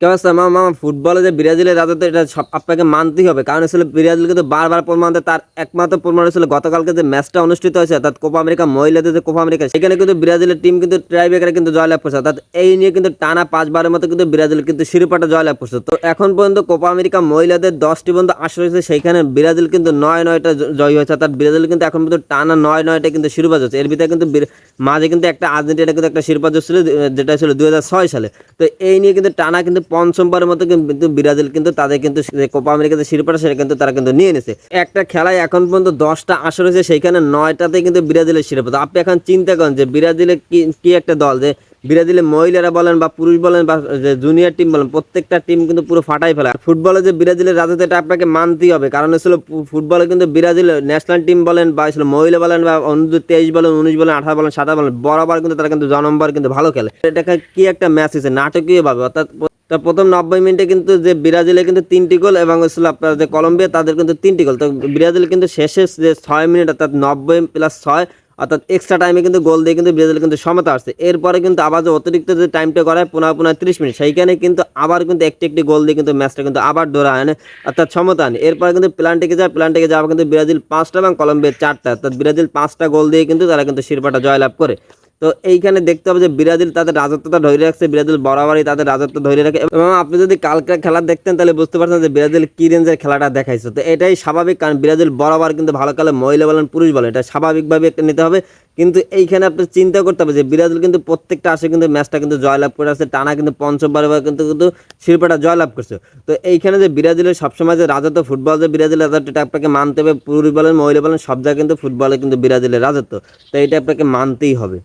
কেমন আছে? মামা মামা ফুটবলে যে ব্রাজিলের রাজত্ব, এটা সব আপনাকে মানতেই হবে। কারণ আসলে ব্রাজিল কিন্তু বারবার প্রমাণ দেয়, তার একমাত্র প্রমাণ ছিল গতকালকে যে ম্যাচটা অনুষ্ঠিত হয়েছে, অর্থাৎ কোপা আমেরিকা, মহিলাদের যে কোপা আমেরিকা, সেখানে কিন্তু ব্রাজিলের টিম কিন্তু ট্রাইবেকারে কিন্তু জয়লাভ করছে। অর্থাৎ এই নিয়ে কিন্তু টানা পাঁচবারের মতো কিন্তু ব্রাজিল কিন্তু শিরোপাটা জয়লাভ করছে। তো এখন পর্যন্ত কোপা আমেরিকা মহিলাদের দশটি পর্যন্ত আসর হয়েছে, সেইখানে ব্রাজিল কিন্তু নয় নয়টা জয় হয়েছে। অর্থাৎ ব্রাজিল কিন্তু এখন পর্যন্ত টানা নয় নয়টা কিন্তু শিরোপা যাচ্ছে এর ভিতরে কিন্তু মাঝে কিন্তু একটা আর্জেন্টিনা কিন্তু একটা শিরোপা ছিল যেটা ছিল দুই হাজার ছয় সালে। তো এই নিয়ে কিন্তু টানা কিন্তু পঞ্চমবারের মতো কিন্তু ব্রাজিল কিন্তু তাদের কিন্তু কোপা আমেরিকাতে শিরোপাটা সেটা কিন্তু তারা কিন্তু নিয়ে নিছে। একটা খেলায় এখন পর্যন্ত দশটা আসর হয়েছে, সেইখানে নয়টাতে কিন্তু ব্রাজিলের শিরোপা। তো আপনি এখন চিন্তা করেন যে ব্রাজিলের কি একটা দল যে ব্রাজিলের মহিলারা বলেন বা পুরুষ বলেন বা জুনিয়র টিম বলেন, প্রত্যেকটা টিম কিন্তু পুরো ফাটাই ফেলা ফুটবলে যে ব্রাজিলের রাজত্ব, এটা আপনাকে মানতেই হবে। কারণ হচ্ছিল ফুটবলে কিন্তু ব্রাজিল ন্যাশনাল টিম বলেন বা আসলে মহিলা বলেন বা অনুর্ধ তেইশ বলেন, উনিশ বলেন, আঠারো বলেন, সাতাশ বলেন, বরাবর কিন্তু তারা কিন্তু জনম্বর কিন্তু ভালো খেলে। এটা কি একটা ম্যাচ হয়েছে, নাটকীয়ভাবে, অর্থাৎ তা প্রথম নব্বই মিনিটে কিন্তু যে ব্রাজিলে কিন্তু তিনটি গোল এবং যে কলম্বিয়া, তাদের কিন্তু তিনটি গোল। তো ব্রাজিল কিন্তু শেষে যে ছয় মিনিট, অর্থাৎ নব্বই প্লাস ছয়, অর্থাৎ এক্সট্রা টাইমে কিন্তু গোল দিয়ে কিন্তু ব্রাজিল কিন্তু সমতা আসছে এরপরে কিন্তু আবার যে অতিরিক্ত যে টাইমটা করায় পুনঃ পুনঃ ত্রিশ মিনিট, সেইখানে কিন্তু আবার কিন্তু একটি একটি গোল দিয়ে কিন্তু ম্যাচটা কিন্তু আবার ধরা আনে অর্থাৎ সমতা আনে এরপরে কিন্তু প্লান্টিকে যায় প্লান্টিকে যাওয়া কিন্তু ব্রাজিল পাঁচটা এবং কলম্বিয়া চারটা, অর্থাৎ ব্রাজিল পাঁচটা গোল দিয়ে কিন্তু তারা কিন্তু শিরোপাটা জয়লাভ করে। তো এইখানে দেখতে হবে যে ব্রাজিল তাদের রাজত্বটা ধরে রাখছে, ব্রাজিল বরাবরই তাদের রাজত্ব ধরে রাখে। এবং আপনি যদি কালকের খেলা দেখতেন, তাহলে বুঝতে পারছেন যে ব্রাজিল কি রেঞ্জের খেলাটা দেখাইছে। তো এটাই স্বাভাবিক, কারণ ব্রাজিল বরাবর কিন্তু ভালো খেলে মহিলা বলেন পুরুষ বলেন এটা স্বাভাবিকভাবে একটা নিতে হবে। কিন্তু এইখানে আপনি চিন্তা করতে হবে যে ব্রাজিল কিন্তু প্রত্যেকটা আসে কিন্তু ম্যাচটা কিন্তু জয়লাভ করে আসছে। টানা কিন্তু পঞ্চমবার কিন্তু কিন্তু শিল্পটা জয়লাভ করছে। তো এইখানে যে ব্রাজিলের সবসময় যে রাজত্ব, ফুটবল যে ব্রাজিলের রাজত্ব, এটা আপনাকে মানতে হবে। পুরুষ বলেন মহিলা বলেন সব জায়গায় কিন্তু ফুটবলে কিন্তু ব্রাজিলের রাজত্ব। তো এটা আপনাকে মানতেই হবে।